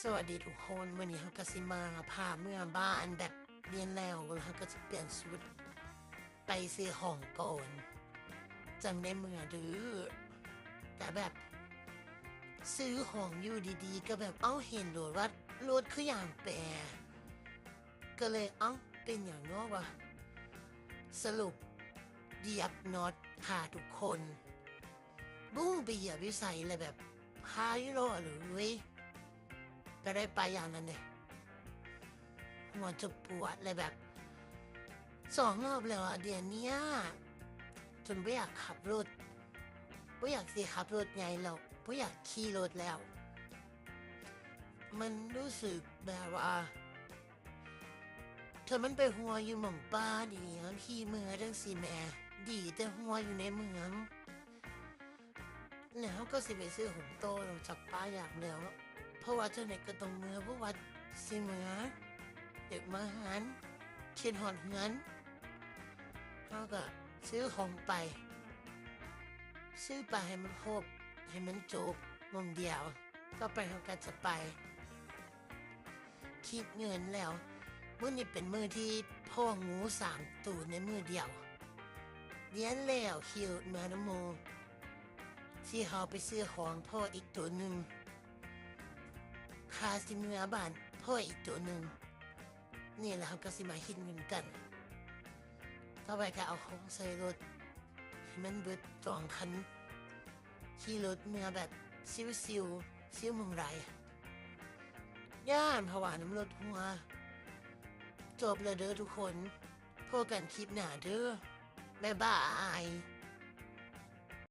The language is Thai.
สวัสดีทุกคนวันนี้เขาก็สิมาพาเมื่อบ้านแบบเรียนแล้วแล้วเขาก็จะเปลี่ยนชุดไปซื้อของก่อนจำได้เมื่อดือ แต่แบบซื้อของอยู่ดีๆ ก็แบบเอ้าเห็นโดดว่ารถคืออย่างแปรก็เลยเอ้าเป็นอย่างนอกวะสรุปเหยียบน็อตค่ะทุกคน บุ้งไปเหยียบวิสัยเลยแบบพายรอหรือเว้ย ก็ได้ไปอย่างนั้นเลยหัวจะปวดเลยแบบสองรอบแล้วอะเดี๋ยวนี้จนไม่อยากขับรถไม่อยากสิขับรถไงเราไม่อยากขี่รถแล้ว มันรู้สึกแบบว่าเธอมันไปหัวอยู่หม่องป้าดีพี่เมืองจังสิแม่ดีแต่หัวอยู่ในเมืองแล้วก็สิไปซื้อหุ่นโตลงจากป้าอย่างเดียว เพราะว่าเจ้าไหนก็ต้องเมื่อเพราะว่าสิเมื่อเด็กมาหันเชียนหอนเงินเขาก็ซื้อของไป ซื้อไปให้มันครบให้มันจบมุมเดียว ก็ไปเขาก็จะไป คิดเงินแล้วมื่อนี้เป็นมือที่พ่องูสามตูในมือเดียวเลี้ยนแล้วคิวเมื่อน้ำโมที่เขาไปซื้อของพ่ออีกตัวหนึ่งาสิเมื่อบานพ่ออีกตัวหนึ่งนี่แหละเขาก็สิมาหินเงินกัน ต่อไปก็เอาของใส่รถให้มันเบิดสองคันขี่รถเมื่อแบบซิวซิวๆซิวมึงไรย่านผวาน้ำรถหัว จบแล้วเด้อทุกคนพบกันคลิปหน้าเด้อบ๊ายบาย